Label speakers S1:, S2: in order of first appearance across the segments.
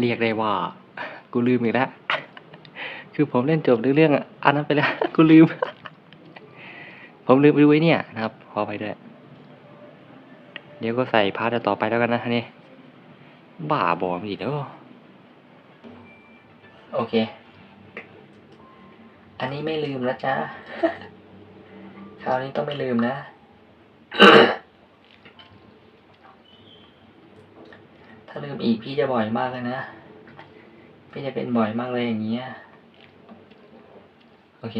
S1: เรียกได้ว่า กูลืมอีกแล้วคือผมเล่นจบเรื่องอันนั้นไปแล้ว กูลืม ผมลืมไปดูไอ้เนี่ยนะครับ ขอไปด้วย เดี๋ยวก็ใส่พาร์ทต่อไปแล้วกันนะนี่บ้าบอมอีกแล้วโอเค อันนี้ไม่ลืมแล้วจ้าคราวนี้ต้องไม่ลืมนะ ถ้าลืมอีกพี่จะบ่อยมากเลยนะ พี่จะเป็นบ่อยมากเลยอย่างเงี้ย โอเค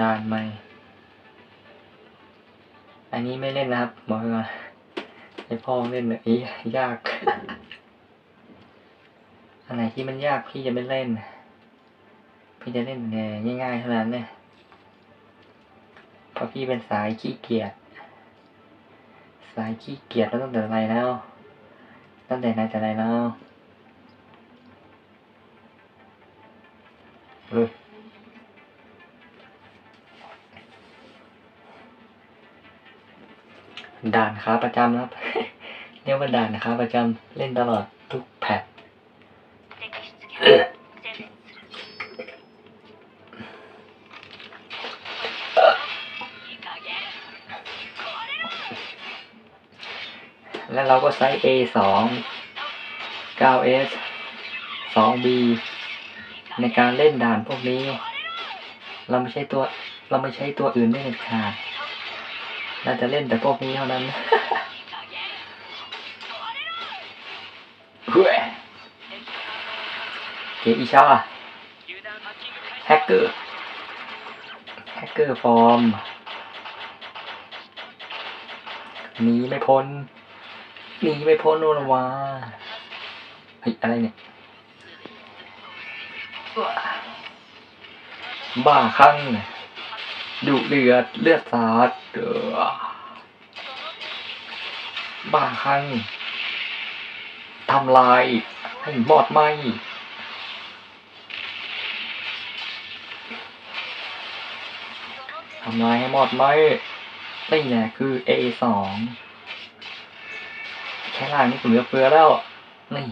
S1: ด่านใหม่ อันนี้ไม่เล่นนะครับบอกก่อนให้พ่อเล่นเนี่ยอียาก อันไหนที่มันยากพี่จะไม่เล่น พี่จะเล่นแต่ง่ายๆเท่านั้นเนี่ย เพราะพี่เป็นสายขี้เกียจสายขี้เกียจแล้วตั้งแต่อะไรแล้ว ตั้งแต่ไหนแต่ไรแล้วเฮ้ยด่านขาประจำครับ เรียกว่าด่านขาประจำเล่นตลอด แล้วเราก็ไซส์ A สอง 9S 2B ในการเล่นด่านพวกนี้ เราไม่ใช่ตัว เราไม่ใช่ตัวอื่นได้เด็ดขาดเราจะเล่นแต่พวกนี้เท่านั้นเฮ้ยเกอีชาแฮกเกอร์ แฮกเกอร์ฟอร์มหนีไม่พ้น หนีไม่พ้นโนนวาเฮ้ยอะไรเนี่ย บ้าคลั่งดุเดือดเลือดสาดเดือบ้าคลั่งทำลาย ให้หมอดไหมทำลายให้หมอดไหมนี่แหละคือ A สอง แค่ล่างนี่ก็เหลือเฟือแล้วนี่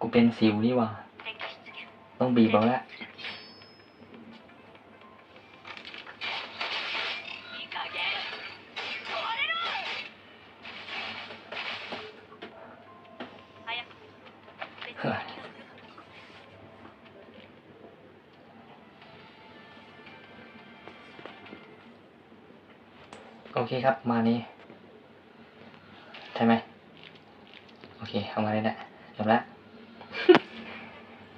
S1: กูเป็นซิวนี่วะต้องบีบเอาแล้ว โอเคครับ มานี้ ใช่ไหม โอเคเอามาเลยแหละจบละ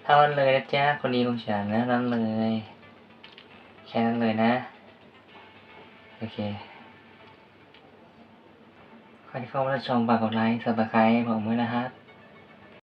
S1: เท่านั้นเลยนะจ๊ะ คนดีของฉันนะนั้นเลย แค่นั้นเลยนะ โอเคใครที่เข้ามาชมฝากกดไลค์สับสไครต์บอกมือนะครับ